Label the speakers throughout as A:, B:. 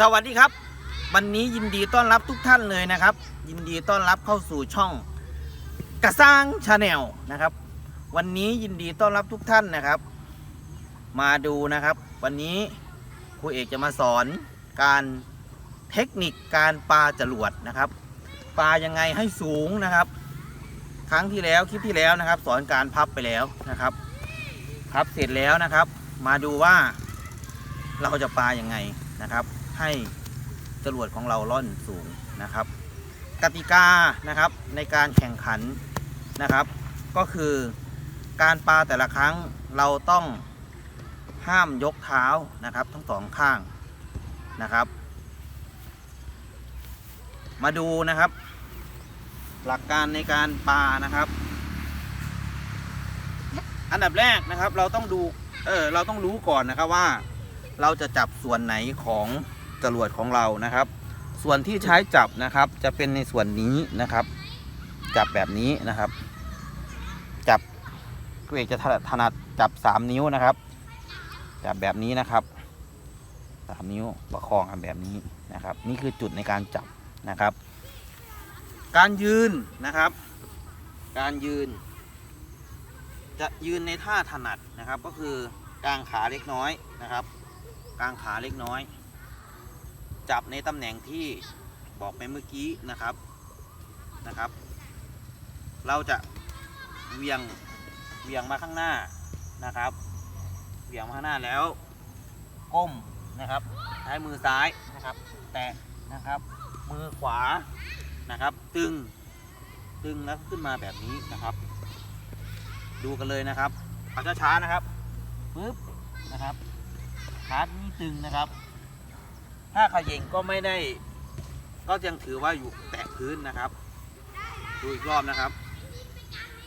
A: สวัสดีครับ วันนี้ยินดีต้อนรับทุกท่านเลยนะครับ ยินดีต้อนรับเข้าสู่ช่องกระสร้างชาแนลนะครับ วันนี้ยินดีต้อนรับทุกท่านนะครับ มาดูนะครับ วันนี้ครูเอกจะมาสอนการเทคนิคการปลาจรวดนะครับปลายังไงให้สูงนะครับ ครั้งที่แล้วคลิปที่แล้วนะครับ สอนการพับไปแล้วนะครับพับเสร็จแล้วนะครับ มาดูว่าเราจะปลายังไงนะครับ ให้จรวดของเราล่อนสูงนะครับ กติกานะครับในการแข่งขันนะครับ ก็คือการปาแต่ละครั้งเราต้องห้ามยกเท้านะครับ ทั้งสองข้างนะครับ มาดูนะครับ หลักการในการปานะครับ อันดับแรกนะครับเราต้องดูเออเราต้องรู้ก่อนนะครับว่าเราจะจับส่วนไหนของ จรวดของเรานะครับ ส่วนที่ใช้จับนะครับ จะเป็นในส่วนนี้นะครับ จับแบบนี้นะครับ จับกูเอกจะถนัดถนัดจับ3นิ้วนะครับ จับแบบนี้นะครับสามนิ้วประคองกันแบบนี้นะครับ นี่คือจุดในการจับนะครับ การยืนนะครับ การยืน จะยืนในท่าถนัดนะครับ ก็คือกางขาเล็กน้อยนะครับ กางขาเล็กน้อย จับในตำแหน่งที่บอกไปเมื่อกี้นะครับนะครับ เราจะเวียงเวียงมาข้างหน้านะครับเวียงมาข้างหน้าแล้วก้มนะครับใช้มือซ้ายนะครับ แตะนะครับ มือขวานะครับ ตึงตึงแล้วขึ้นมาแบบนี้นะครับ ดูกันเลยนะครับเอาช้าๆนะครับปึ๊บนะครับขานี่ตึงนะครับ ถ้าเขย่งก็ไม่ได้ ก็ยังถือว่าอยู่แตะพื้นนะครับ ดูอีกรอบนะครับ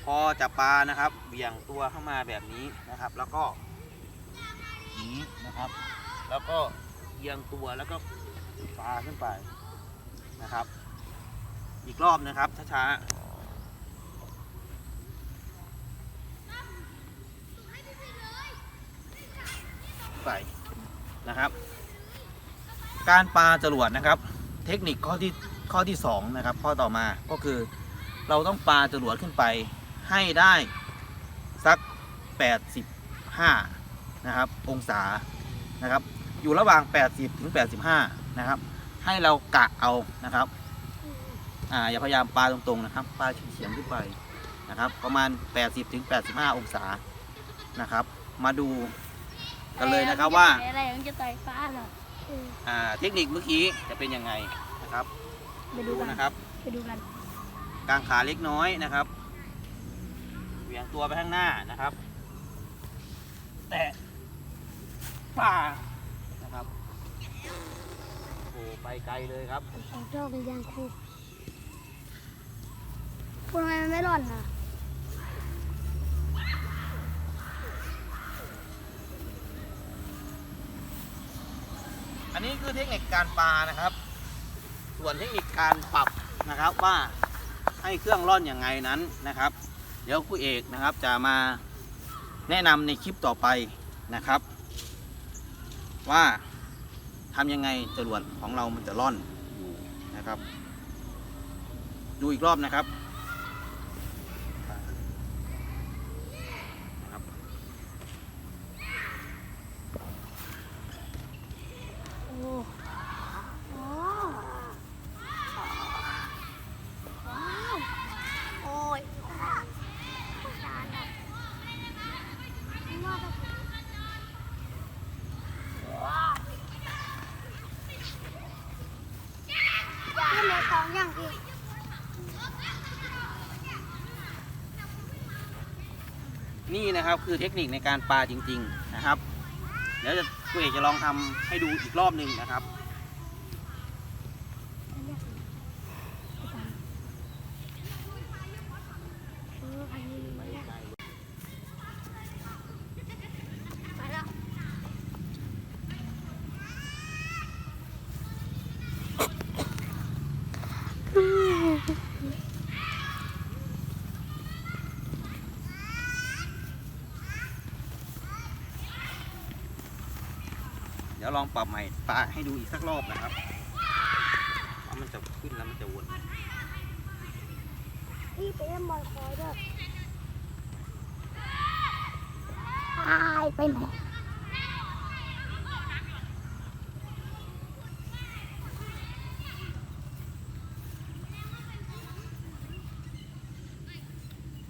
A: พอจับปลานะครับเบี่ยงตัวเข้ามาแบบนี้นะครับ แล้วก็นี้นะครับ แล้วก็เอียงตัวแล้วก็ปลาขึ้นไปนะครับ อีกรอบนะครับช้าๆใส่นะครับ การปาจรวดนะครับ เทคนิคข้อที่ข้อที่สองนะครับข้อต่อมาก็คือเราต้องปาจรวดขึ้นไปให้ได้สัก 85 นะครับ องศานะครับ อยู่ระหว่าง 80 ถึง 85 นะครับ ให้เรากะเอานะครับ อ่าอย่าพยายามปาตรงๆนะครับปาเฉียงๆขึ้นไปนะครับ ประมาณ 80 ถึง 85 องศานะครับ มาดูกันเลยนะครับว่า
B: อะไรมันจะต่ฟ้าเหรอ ออ
A: อ่าเทคนิคเมื่อกี้จะเป็นยังไงนะครับ
B: ไปดู
A: ดู
B: กัน
A: นะครับ
B: ไปดูกัน
A: กางขาเล็กน้อยนะครับเหวี่ยงตัวไปข้างหน้านะครับ แตะป่านะครับโอ้ไปไกลเลยครับ
B: สองเจ้าเป็นยางคู่พูดทำไมมันไม่ร่อนอะ
A: นี้คือเทคนิคการปลานะครับ ส่วนเทคนิคการปรับนะครับว่าให้เครื่องร่อนอย่างไงนั้นนะครับ เดี๋ยวครูเอกนะครับจะมาแนะนำในคลิปต่อไปนะครับ ว่าทำยังไงจรวดของเรามันจะร่อนอยู่นะครับ ดูอีกรอบนะครับ
B: โอ้โอ้ว้าวโอ้ย ของอย่างอื่น
A: นี่นะครับคือเทคนิคในการปลาจริง ๆนะครับ เดี๋ยวจะครูเอกจะลองทำให้ดูอีกรอบหนึ่งนะครับ เดี๋ยวลองปรับใหม่ปาให้ดูอีกสักรอบนะครับว่ามันจะขึ้นแล้วมันจะวน
B: พี่ไปเล่นบอลคอยด้วยตายไปไหน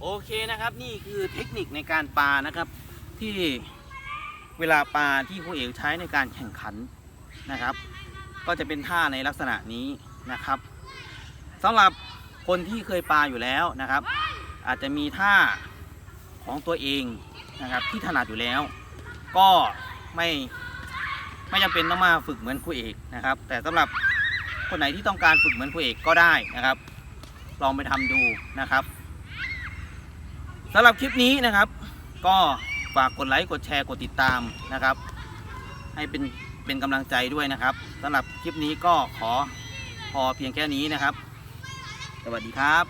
A: โอเคนะครับนี่คือเทคนิคในการปลานะครับที่เวลาปลาที่ผู้เอกใช้ในการแข่งขันนะครับ ก็จะเป็นท่าในลักษณะนี้นะครับสำหรับคนที่เคยปลาอยู่แล้วนะครับ อาจจะมีท่าของตัวเองนะครับที่ถนัดอยู่แล้ว ก็ไม่ไม่จำเป็นต้องมาฝึกเหมือนครูเอกนะครับ แต่สำหรับคนไหนที่ต้องการฝึกเหมือนครูเอกก็ได้นะครับ ลองไปทำดูนะครับ สำหรับคลิปนี้นะครับ ก็ฝากกดไลค์กดแชร์กดติดตามนะครับ ให้เป็นเป็นกำลังใจด้วยนะครับสำหรับคลิปนี้ก็ขอพอเพียงแค่นี้นะครับ สวัสดีครับ